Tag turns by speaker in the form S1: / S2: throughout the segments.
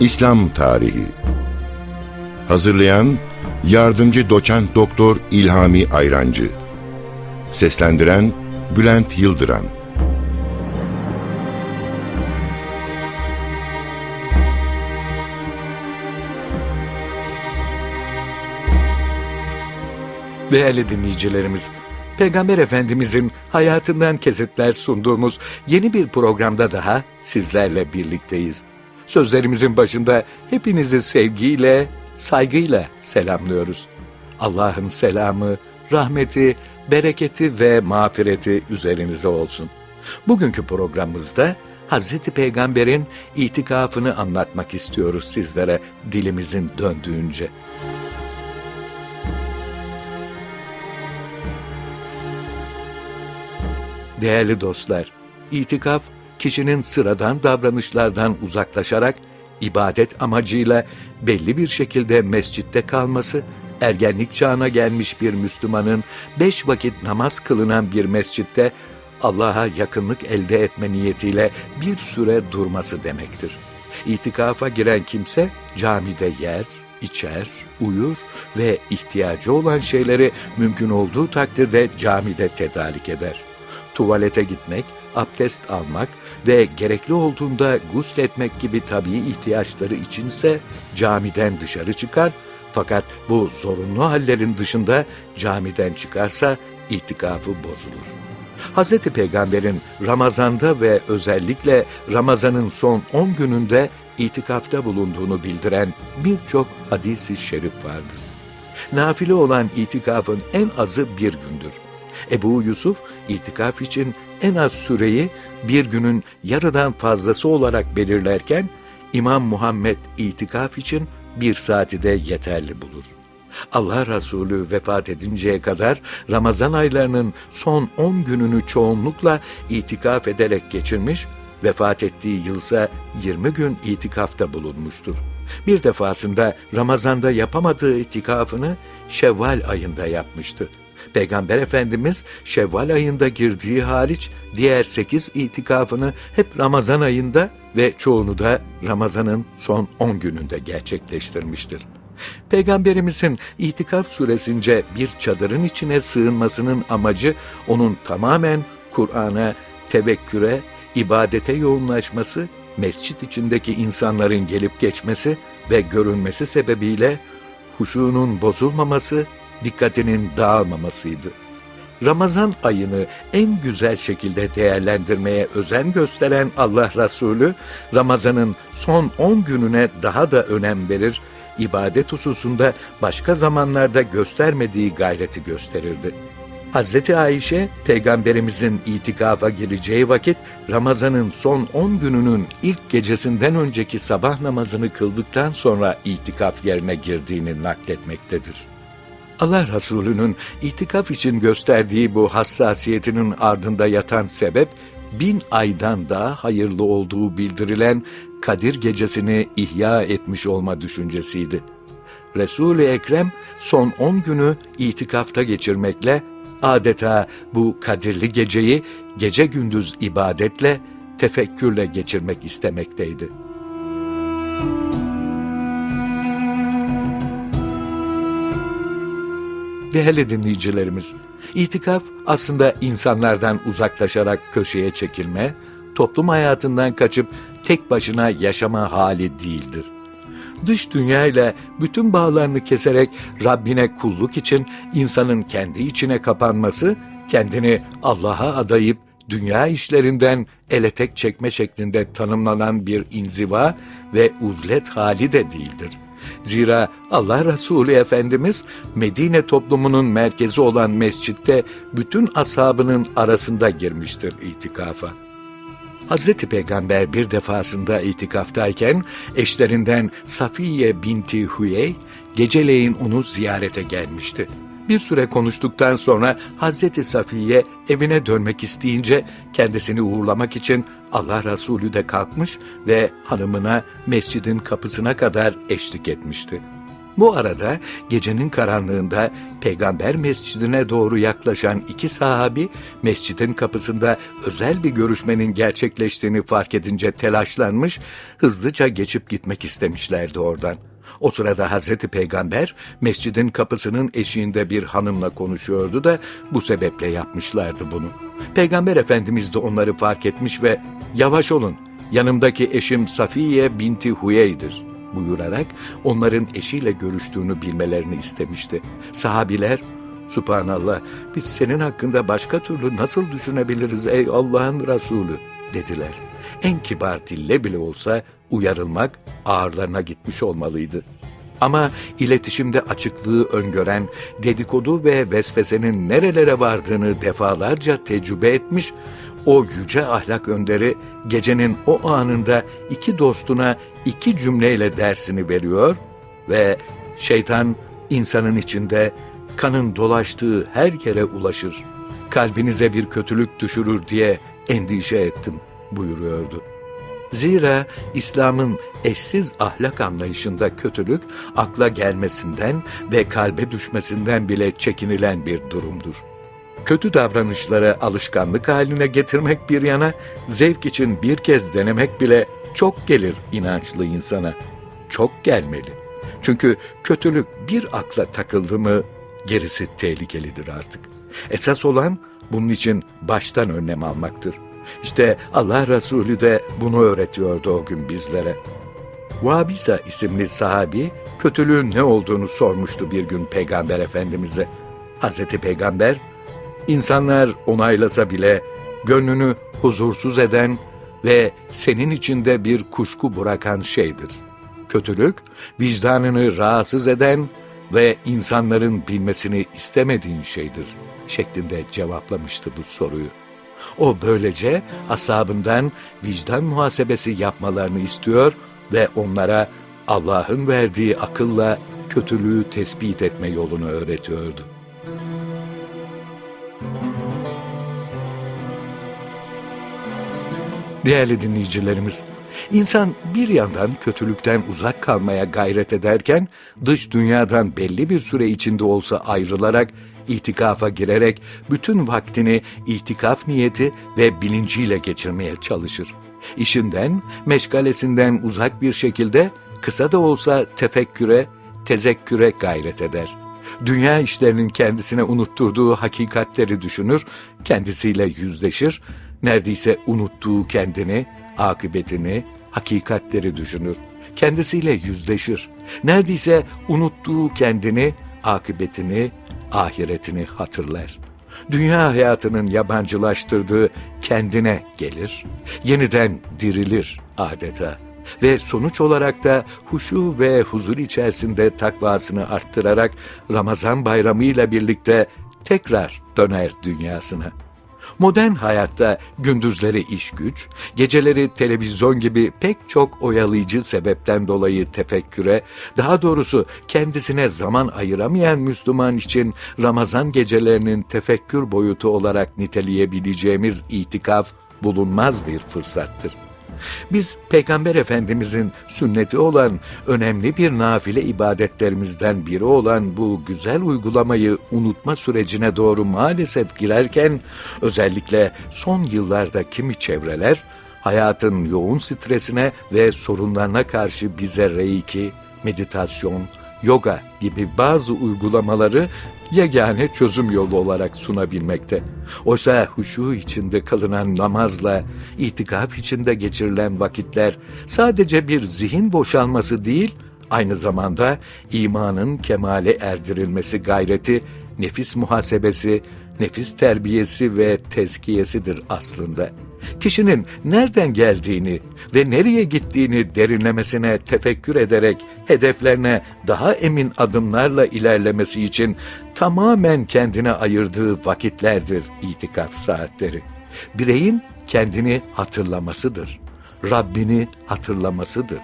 S1: İslam Tarihi. Hazırlayan Yardımcı Doçent Doktor İlhami Ayrancı. Seslendiren Bülent Yıldıran.
S2: Değerli dinleyicilerimiz, Peygamber Efendimizin hayatından kesitler sunduğumuz yeni bir programda daha sizlerle birlikteyiz. Sözlerimizin başında hepinizi sevgiyle, saygıyla selamlıyoruz. Allah'ın selamı, rahmeti, bereketi ve mağfireti üzerinize olsun. Bugünkü programımızda Hazreti Peygamber'in itikafını anlatmak istiyoruz sizlere dilimizin döndüğünce. Değerli dostlar, itikaf kişinin sıradan davranışlardan uzaklaşarak ibadet amacıyla belli bir şekilde mescitte kalması, ergenlik çağına gelmiş bir Müslümanın beş vakit namaz kılınan bir mescitte Allah'a yakınlık elde etme niyetiyle bir süre durması demektir. İtikafa giren kimse camide yer, içer, uyur ve ihtiyacı olan şeyleri mümkün olduğu takdirde camide tedarik eder tuvalete gitmek, abdest almak ve gerekli olduğunda gusletmek gibi tabii ihtiyaçları içinse camiden dışarı çıkar fakat bu zorunlu hallerin dışında camiden çıkarsa itikafı bozulur. Hz. Peygamber'in Ramazan'da ve özellikle Ramazan'ın son 10 gününde itikafta bulunduğunu bildiren birçok hadisi şerif vardır. Nafile olan itikafın en azı bir gündür. Ebu Yusuf itikaf için en az süreyi bir günün yarıdan fazlası olarak belirlerken İmam Muhammed itikaf için bir saati de yeterli bulur. Allah Resulü vefat edinceye kadar Ramazan aylarının son 10 gününü çoğunlukla itikaf ederek geçirmiş, vefat ettiği yılsa 20 gün itikafta bulunmuştur. Bir defasında Ramazan'da yapamadığı itikafını Şevval ayında yapmıştı. Peygamber Efendimiz Şevval ayında girdiği hariç diğer sekiz itikafını hep Ramazan ayında ve çoğunu da Ramazan'ın son on gününde gerçekleştirmiştir. Peygamberimizin itikaf süresince bir çadırın içine sığınmasının amacı onun tamamen Kur'an'a, tevekküre, ibadete yoğunlaşması, mescit içindeki insanların gelip geçmesi ve görünmesi sebebiyle huşunun bozulmaması dikkatinin dağılmamasıydı. Ramazan ayını en güzel şekilde değerlendirmeye özen gösteren Allah Resulü, Ramazan'ın son 10 gününe daha da önem verir, ibadet hususunda başka zamanlarda göstermediği gayreti gösterirdi. Hazreti Ayşe, Peygamberimizin itikafa gireceği vakit Ramazan'ın son 10 gününün ilk gecesinden önceki sabah namazını kıldıktan sonra itikaf yerine girdiğini nakletmektedir. Allah Resulü'nün itikaf için gösterdiği bu hassasiyetinin ardında yatan sebep, bin aydan daha hayırlı olduğu bildirilen Kadir gecesini ihya etmiş olma düşüncesiydi. Resul-i Ekrem son on günü itikafta geçirmekle adeta bu kadirli geceyi gece gündüz ibadetle, tefekkürle geçirmek istemekteydi. Değerli dinleyicilerimiz, itikaf aslında insanlardan uzaklaşarak köşeye çekilme, toplum hayatından kaçıp tek başına yaşama hali değildir. Dış dünya ile bütün bağlarını keserek Rabbine kulluk için insanın kendi içine kapanması, kendini Allah'a adayıp dünya işlerinden ele tek çekme şeklinde tanımlanan bir inziva ve uzlet hali de değildir.'' Zira Allah Resulü Efendimiz Medine toplumunun merkezi olan mescitte bütün ashabının arasında girmiştir itikafa. Hazreti Peygamber bir defasında itikaftayken eşlerinden Safiye binti Huyey geceleyin onu ziyarete gelmişti. Bir süre konuştuktan sonra Hazreti Safiye evine dönmek isteyince kendisini uğurlamak için Allah Resulü de kalkmış ve hanımına mescidin kapısına kadar eşlik etmişti. Bu arada gecenin karanlığında peygamber mescidine doğru yaklaşan iki sahabi mescidin kapısında özel bir görüşmenin gerçekleştiğini fark edince telaşlanmış, hızlıca geçip gitmek istemişlerdi oradan. O sırada Hazreti Peygamber mescidin kapısının eşiğinde bir hanımla konuşuyordu da bu sebeple yapmışlardı bunu. Peygamber Efendimiz de onları fark etmiş ve yavaş olun yanımdaki eşim Safiye binti Huyey'dir buyurarak onların eşiyle görüştüğünü bilmelerini istemişti. Sahabiler Subhanallah biz senin hakkında başka türlü nasıl düşünebiliriz ey Allah'ın Resulü dediler. En kibar dille bile olsa uyarılmak ağırlarına gitmiş olmalıydı. Ama iletişimde açıklığı öngören, dedikodu ve vesvesenin nerelere vardığını defalarca tecrübe etmiş, o yüce ahlak önderi gecenin o anında iki dostuna iki cümleyle dersini veriyor ve şeytan insanın içinde kanın dolaştığı her yere ulaşır. Kalbinize bir kötülük düşürür diye endişe ettim buyuruyordu. Zira İslam'ın eşsiz ahlak anlayışında kötülük akla gelmesinden ve kalbe düşmesinden bile çekinilen bir durumdur. Kötü davranışları alışkanlık haline getirmek bir yana, zevk için bir kez denemek bile çok gelir inançlı insana. Çok gelmeli. Çünkü kötülük bir akla takıldı mı gerisi tehlikelidir artık. Esas olan bunun için baştan önlem almaktır. İşte Allah Resulü de bunu öğretiyordu o gün bizlere. Vabisa isimli sahabi kötülüğün ne olduğunu sormuştu bir gün Peygamber Efendimiz'e. Hazreti Peygamber, insanlar onaylasa bile gönlünü huzursuz eden ve senin içinde bir kuşku bırakan şeydir. Kötülük, vicdanını rahatsız eden ve insanların bilmesini istemediğin şeydir şeklinde cevaplamıştı bu soruyu. O böylece asabından vicdan muhasebesi yapmalarını istiyor ve onlara Allah'ın verdiği akılla kötülüğü tespit etme yolunu öğretiyordu. Değerli dinleyicilerimiz, insan bir yandan kötülükten uzak kalmaya gayret ederken dış dünyadan belli bir süre içinde olsa ayrılarak itikafa girerek bütün vaktini itikaf niyeti ve bilinciyle geçirmeye çalışır. İşinden, meşgalesinden uzak bir şekilde kısa da olsa tefekküre, tezekküre gayret eder. Dünya işlerinin kendisine unutturduğu hakikatleri düşünür, kendisiyle yüzleşir, neredeyse unuttuğu kendini, akıbetini, hakikatleri düşünür. Kendisiyle yüzleşir. Neredeyse unuttuğu kendini, akıbetini, ahiretini hatırlar. Dünya hayatının yabancılaştırdığı kendine gelir, yeniden dirilir adeta ve sonuç olarak da huşu ve huzur içerisinde takvasını arttırarak Ramazan bayramı ile birlikte tekrar döner dünyasına. Modern hayatta gündüzleri iş güç, geceleri televizyon gibi pek çok oyalayıcı sebepten dolayı tefekküre, daha doğrusu kendisine zaman ayıramayan Müslüman için Ramazan gecelerinin tefekkür boyutu olarak niteleyebileceğimiz itikaf bulunmaz bir fırsattır. Biz Peygamber Efendimizin sünneti olan önemli bir nafile ibadetlerimizden biri olan bu güzel uygulamayı unutma sürecine doğru maalesef girerken özellikle son yıllarda kimi çevreler hayatın yoğun stresine ve sorunlarına karşı bize reiki, meditasyon, yoga gibi bazı uygulamaları yegane çözüm yolu olarak sunabilmekte. Oysa huşu içinde kılınan namazla, itikaf içinde geçirilen vakitler sadece bir zihin boşalması değil, aynı zamanda imanın kemale erdirilmesi gayreti, nefis muhasebesi, nefis terbiyesi ve tezkiyesidir aslında. Kişinin nereden geldiğini ve nereye gittiğini derinlemesine tefekkür ederek hedeflerine daha emin adımlarla ilerlemesi için tamamen kendine ayırdığı vakitlerdir itikaf saatleri. Bireyin kendini hatırlamasıdır. Rabbini hatırlamasıdır.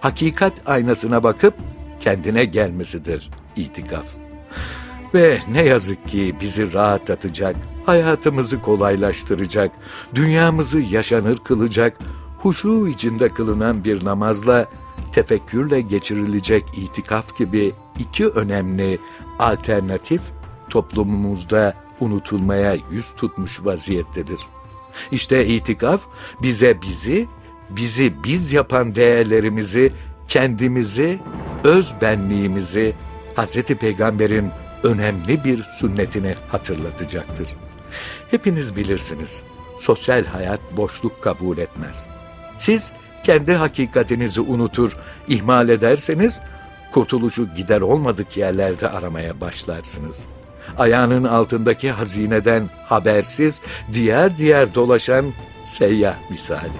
S2: Hakikat aynasına bakıp kendine gelmesidir itikaf. Ve ne yazık ki bizi rahatlatacak, hayatımızı kolaylaştıracak, dünyamızı yaşanır kılacak, huşu içinde kılınan bir namazla tefekkürle geçirilecek itikaf gibi iki önemli alternatif toplumumuzda unutulmaya yüz tutmuş vaziyettedir. İşte itikaf bize bizi, bizi biz yapan değerlerimizi, kendimizi, öz benliğimizi Hz. Peygamber'in önemli bir sünnetini hatırlatacaktır. Hepiniz bilirsiniz, sosyal hayat boşluk kabul etmez. Siz kendi hakikatinizi unutur, ihmal ederseniz, kurtuluşu gider olmadık yerlerde aramaya başlarsınız. Ayağının altındaki hazineden habersiz, diğer diğer dolaşan seyyah misali.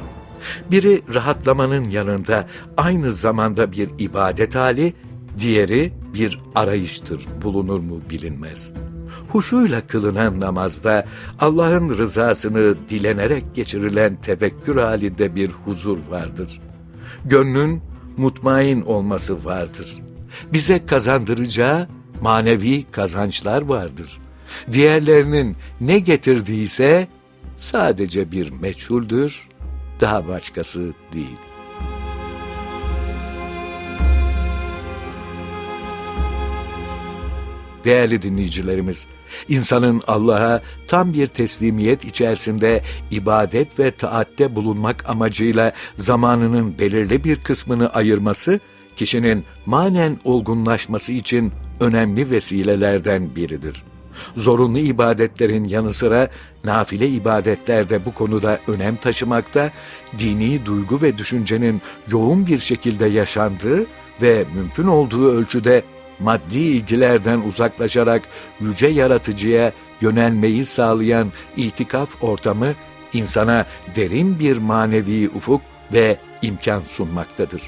S2: Biri rahatlamanın yanında aynı zamanda bir ibadet hali, diğeri bir arayıştır bulunur mu bilinmez. Huşuyla kılınan namazda Allah'ın rızasını dilenerek geçirilen tefekkür halinde bir huzur vardır. Gönlün mutmain olması vardır. Bize kazandıracağı manevi kazançlar vardır. Diğerlerinin ne getirdiyse sadece bir meçhuldür, daha başkası değil. Değerli dinleyicilerimiz, insanın Allah'a tam bir teslimiyet içerisinde ibadet ve taatte bulunmak amacıyla zamanının belirli bir kısmını ayırması, kişinin manen olgunlaşması için önemli vesilelerden biridir. Zorunlu ibadetlerin yanı sıra nafile ibadetler de bu konuda önem taşımakta, dini duygu ve düşüncenin yoğun bir şekilde yaşandığı ve mümkün olduğu ölçüde maddi ilgilerden uzaklaşarak yüce yaratıcıya yönelmeyi sağlayan itikaf ortamı insana derin bir manevi ufuk ve imkan sunmaktadır.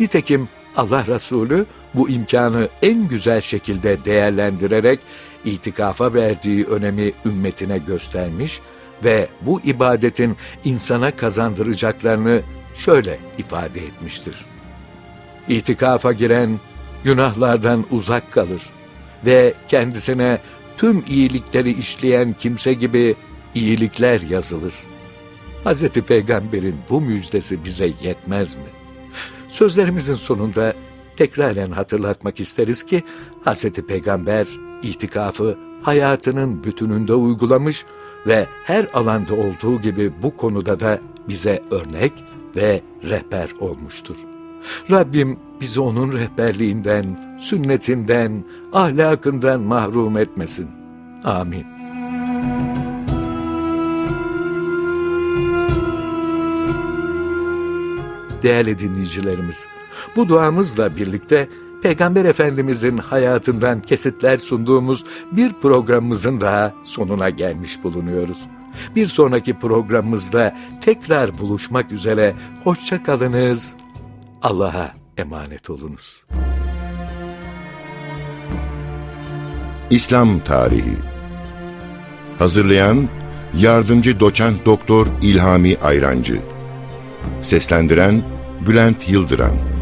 S2: Nitekim Allah Resulü bu imkanı en güzel şekilde değerlendirerek itikafa verdiği önemi ümmetine göstermiş ve bu ibadetin insana kazandıracaklarını şöyle ifade etmiştir. İtikafa giren günahlardan uzak kalır ve kendisine tüm iyilikleri işleyen kimse gibi iyilikler yazılır. Hz. Peygamber'in bu müjdesi bize yetmez mi? Sözlerimizin sonunda tekraren hatırlatmak isteriz ki Hz. Peygamber itikafı hayatının bütününde uygulamış ve her alanda olduğu gibi bu konuda da bize örnek ve rehber olmuştur. Rabbim bizi onun rehberliğinden, sünnetinden, ahlakından mahrum etmesin. Amin. Değerli dinleyicilerimiz, bu duamızla birlikte Peygamber Efendimizin hayatından kesitler sunduğumuz bir programımızın daha sonuna gelmiş bulunuyoruz. Bir sonraki programımızda tekrar buluşmak üzere hoşça kalınız. Allah'a emanet olunuz.
S1: İslam Tarihi Hazırlayan Yardımcı Doçent Doktor İlhami Ayrancı Seslendiren Bülent Yıldıran